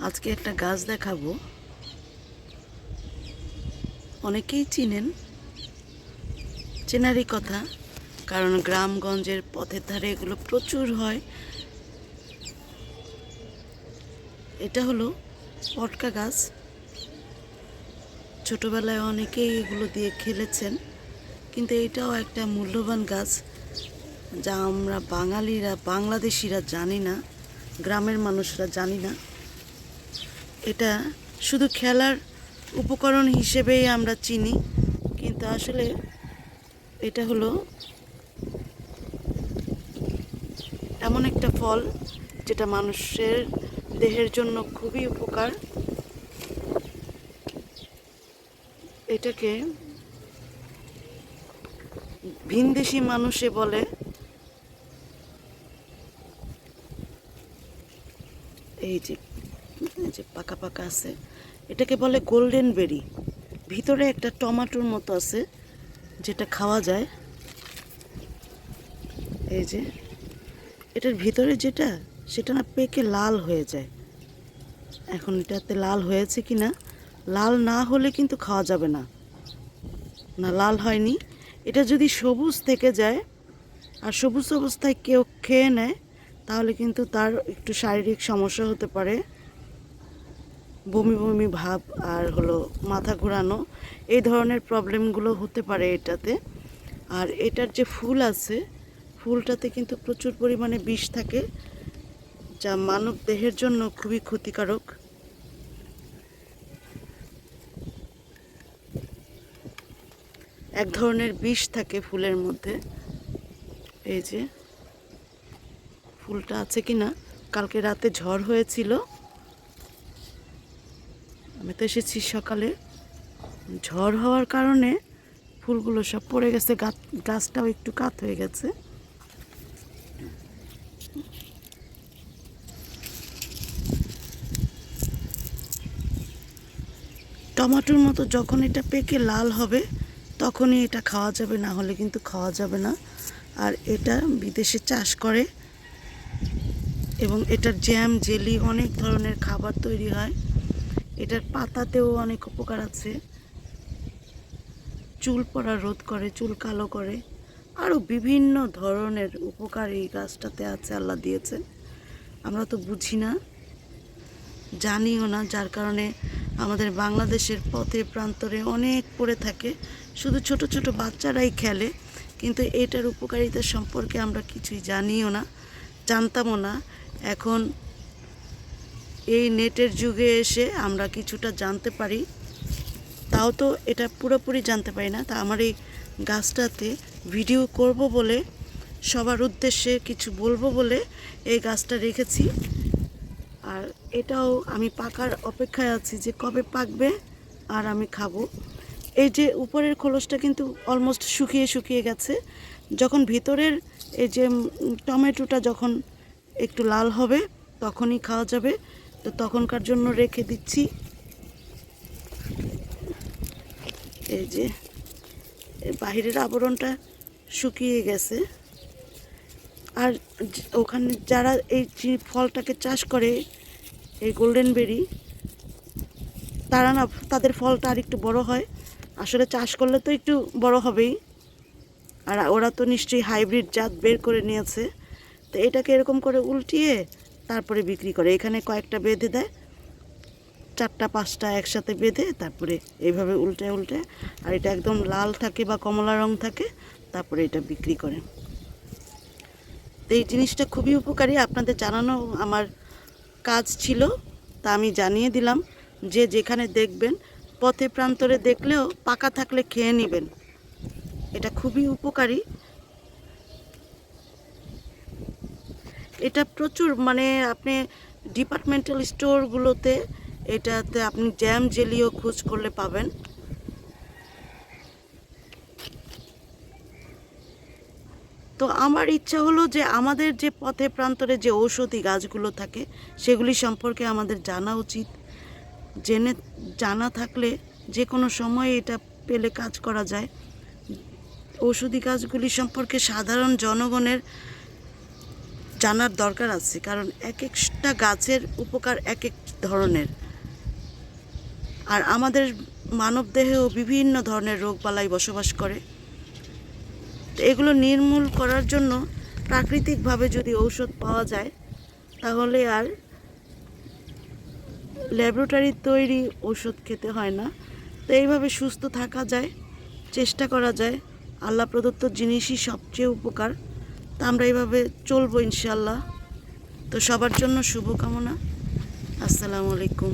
আজকে একটা গাছ দেখাবো। অনেকেই চিনেন। চেনারই কথা, কারণ গ্রামগঞ্জের পথের ধারে এগুলো প্রচুর হয়। এটা হলো পটকা গাছ। ছোটোবেলায় অনেকেই এগুলো দিয়ে খেলেছেন, কিন্তু এটাও একটা মূল্যবান গাছ, যা আমরা বাঙালিরা, বাংলাদেশিরা জানি না, গ্রামের মানুষরা জানি না। এটা শুধু খেলার উপকরণ হিসেবেই আমরা চিনি, কিন্তু আসলে এটা হলো এমন একটা ফল যেটা মানুষের দেহের জন্য খুবই উপকার। এটাকে ভিনদেশি মানুষে বলে। এই যে যে পাকা পাকা আছে, এটাকে বলে গোল্ডেন বেরি ভিতরে একটা টমাটোর মতো আছে, যেটা খাওয়া যায়। এই যে, এটার ভিতরে যেটা, সেটা না পেকে লাল হয়ে যায়। এখন এটাতে লাল হয়েছে কি না লাল না হলে কিন্তু খাওয়া যাবে না। না, লাল হয়নি। এটা যদি সবুজ থেকে যায়, আর সবুজ অবস্থায় কেউ খেয়ে নেয়, তাহলে কিন্তু তার একটু শারীরিক সমস্যা হতে পারে। বমি বমি ভাব আর হলো মাথা ঘোরানো, এই ধরনের প্রবলেমগুলো হতে পারে এটাতে। আর এটার যে ফুল আছে, ফুলটাতে কিন্তু প্রচুর পরিমাণে বিষ থাকে, যা মানব দেহের জন্য খুবই ক্ষতিকারক। এক ধরনের বিষ থাকে ফুলের মধ্যে। এই যে, ফুলটা আছে কি না কালকে রাতে ঝড় হয়েছিল। আমি তো এসেছি সকালে। ঝড় হওয়ার কারণে ফুলগুলো সব পড়ে গেছে, গাছ- গাছটাও একটু কাত হয়ে গেছে। টমাটোর মতো যখন এটা পেকে লাল হবে, তখনই এটা খাওয়া যাবে, না হলে কিন্তু খাওয়া যাবে না। আর এটা বিদেশে চাষ করে এবং এটার জ্যাম, জেলি অনেক ধরনের খাবার তৈরি হয়। এটার পাতাতেও অনেক উপকার আছে। চুল পড়া রোধ করে, চুল কালো করে। আরও বিভিন্ন ধরনের উপকার এই গাছটাতে আছে, আল্লাহ দিয়েছে আমরা তো বুঝি না, জানিও না, যার কারণে আমাদের বাংলাদেশের পথে, প্রান্তরে অনেক পড়ে থাকে। শুধু ছোট ছোট বাচ্চারাই খেলে, কিন্তু এটার উপকারিতা সম্পর্কে আমরা কিছুই জানিও না, জানতামও না। এখন এই নেটের যুগে এসে আমরা কিছুটা জানতে পারি। তাও তো এটা পুরোপুরি জানতে পারি না। তা আমার এই গাছটাতে ভিডিও করব বলে, সবার উদ্দেশ্যে কিছু বলব বলে এই গাছটা রেখেছি। আর এটাও আমি পাকার অপেক্ষায় আছি যে কবে পাকবে আর আমি খাব। এই যে উপরের খোলসটা কিন্তু অলমোস্ট শুকিয়ে শুকিয়ে গেছে। যখন ভিতরের এই যে টমেটোটা যখন একটু লাল হবে, তখনই খাওয়া যাবে। তো তখনকার জন্য রেখে দিচ্ছি। এই যে বাহিরের আবরণটা শুকিয়ে গেছে। আর ওখানে যারা এই ফলটাকে চাষ করে, এই গোল্ডেন বেরি তারা না তাদের ফলটা আর একটু বড় হয়। আসলে চাষ করলে তো একটু বড় হবেই। আর ওরা তো নিশ্চয়ই হাইব্রিড জাত বের করে নিয়েছে। তো এটাকে এরকম করে উল্টিয়ে তারপরে বিক্রি করে। এখানে কয়েকটা বেঁধে দেয়, চারটা, পাঁচটা একসাথে বেঁধে তারপরে এইভাবে উল্টে উল্টে, আর এটা একদম লাল থাকে বা কমলা রং থাকে, তারপরে এটা বিক্রি করে। তো এই জিনিসটা খুবই উপকারী, আপনাদের জানানো আমার কাজ ছিল, তা আমি জানিয়ে দিলাম। যে যেখানে দেখবেন, পথে প্রান্তরে দেখলেও পাকা থাকলে খেয়ে নেবেন। এটা খুবই উপকারী। এটা প্রচুর মানে আপনি ডিপার্টমেন্টাল স্টোরগুলোতে এটাতে আপনি জ্যাম জেলিও খোঁজ করলে পাবেন। তো আমার ইচ্ছা হলো যে আমাদের যে পথে প্রান্তরে যে ঔষধি গাছগুলো থাকে, সেগুলি সম্পর্কে আমাদের জানা উচিত। জেনে, জানা থাকলে যে কোনো সময় এটা পেলে কাজ করা যায়। ঔষধি গাছগুলি সম্পর্কে সাধারণ জনগণের জানার দরকার আছে, কারণ এক একটা গাছের উপকার এক এক ধরনের। আর আমাদের মানবদেহেও বিভিন্ন ধরনের রোগবালাই বসবাস করে। তো এগুলো নির্মূল করার জন্য প্রাকৃতিকভাবে যদি ঔষধ পাওয়া যায়, তাহলে আর ল্যাবরেটরির তৈরি ওষুধ খেতে হয় না। তো এইভাবে সুস্থ থাকা যায়, চেষ্টা করা যায়। আল্লাহ প্রদত্ত জিনিসই সবচেয়ে উপকার। তা আমরা এইভাবে চলবো ইনশাল্লাহ। তো সবার জন্য শুভকামনা। আসসালামু আলাইকুম।